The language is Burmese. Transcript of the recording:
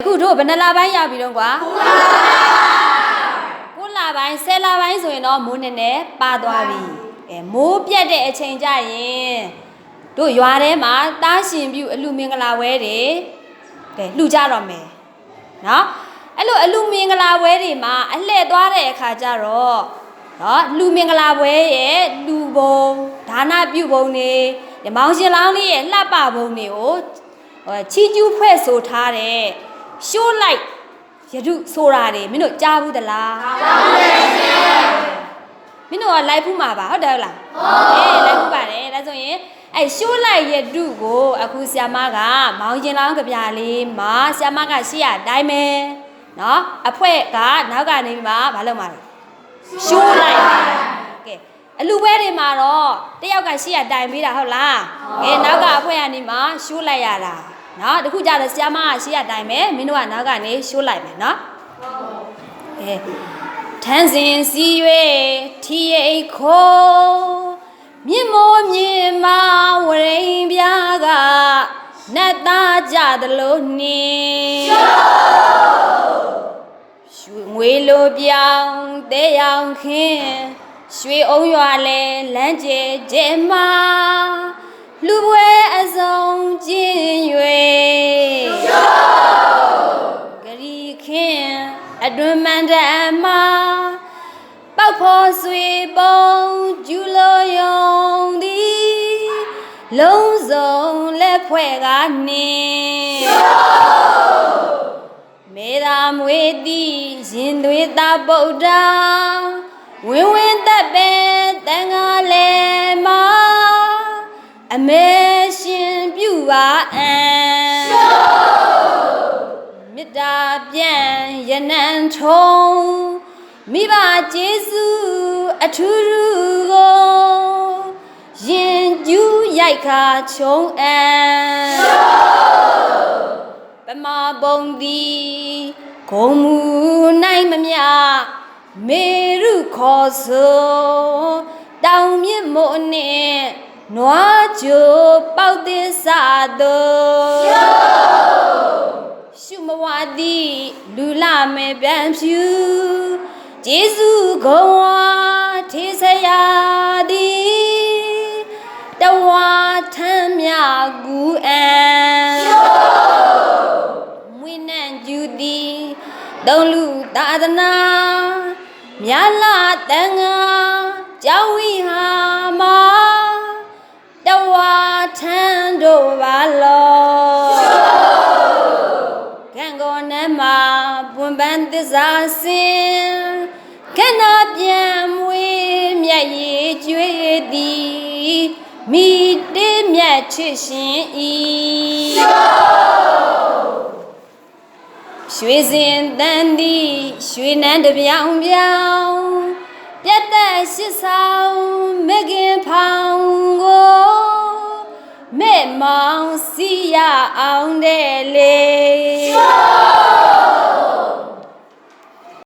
အခုတို့ဘယ်နှလပိုင်းရောက်ပြီတော့ကွာ9လပိုင်း10လပိုင်းဆိုရင်တော့မိုးနည်းနည်းပါသွားပြီအဲမိုးပြတ်တဲ့အချိန်ကြရင်တို့ရွာထဲမှာတားရှင်ပြုအလူမင်္ဂလာဝဲတွေကဲလှူကြတော့မယ်နော်အဲ့လိုအလူမင်္ဂလာဝဲတွေမှာအလှည့်သွားတဲ့အခါကျတော့နော်လူမင်္ဂလာပွဲရဲ့လူဘုံဒါနပြုဘုံတွေဒီမောင်ရှင်လောင်းလေးရဲ့လှပဘုံတွေကိုဟိုချီကျူးဖွဲ့ဆိုထားတဲ့ ရှိုးလိုက်ရတုဆိုတာတွေမင်းတို့ကြားဘူးသလားကြားဘူးပါရှင်မင်းတို့ကလိုက်ဖူးမှာပါဟုတ်တယ်ဟုတ်လားဟုတ်အေးလိုက်ဖူးပါတယ်ဒါဆိုရင်အဲရှိုးလိုက်ရတုကိုအခုဆ iam မကမောင်ရှင်လောင်းကြပြလေးမှာဆ iam မကရှိရအတိုင်းပဲနော်အဖွဲကနောက်ကနေပြီးမှမလုပ်မှာလဲရှိုးလိုက်ကဲအလူပွဲတွေမှာတော့တယောက်ကရှေ့ကတိုင်ပေးတာဟုတ်လားကဲနောက်ကအဖွဲကနေမှရှိုးလိုက်ရတာ နော်တခုကြတော့ဆ iam မကရှေ့ကတိုင်မယ်မင်းတို့ကနောက်ကနေရှိုးလိုက်မယ်နော်ကဲထန်းစင်စီ၍ထီရိတ်ခိုးမြင့်မိုးမြင့်မဝရိန်ပြားကနတ်သားကြသလိုနှင်းရွှေငွေလိုပြောင်းတဲရောင်ခင်းရွှေအုံရွာလဲလမ်းကျဲကျဲမှာလူပွဲအစုံကျင်း၍ဂရီခင်းအ တွင်မန္တအမပောက်ဖို့ဆွေပုံကျူလိုယုံသည်လုံးစုံလက်ဖွဲ့ကနေမေရာမွေတိရင်သွေးသာဗုဒ္ဓဝင်းဝင်းသက်ပဲတန်ခါလေမအမေရှင်ပြုပါအံ မေတ္တာပြန်ရနံထုံမိဘကျေးဇူးအထူးထူးကိုရင်ကျူးရိုက်ခါချုံအံပမာပုံသည်ဂုံမူနိုင်မမြမေရုခေါ်ဆိုတောင်မြင့်မို့နှင့်နွားကြိုပေါက်သစ္စာတို့ ပြန်ဖြူကျေးဇူးဂုံဝါထေဆရာသည်တဝါထမ်းမြကူအံမွေးနှံကျူသည်သုံးလူသာသနာမြာလာတန်ငါကြောင်းဝိဟာမ ကံကောနမပွန်ပန်းသစ္စာစင်ကနာပြန်မွေမြတ်ရည်ကျွေးသည်မိတေးမြတ်ချစ်ရှင်ဤရွှေစင်တန်းသည်ရွှေနန်းတစ်ပြောင်ပြောင်ပြတ်သက်ရှစ်ဆောင်မကင်ဖောင် မဲ့မောင်စီရအောင်တဲ့လေ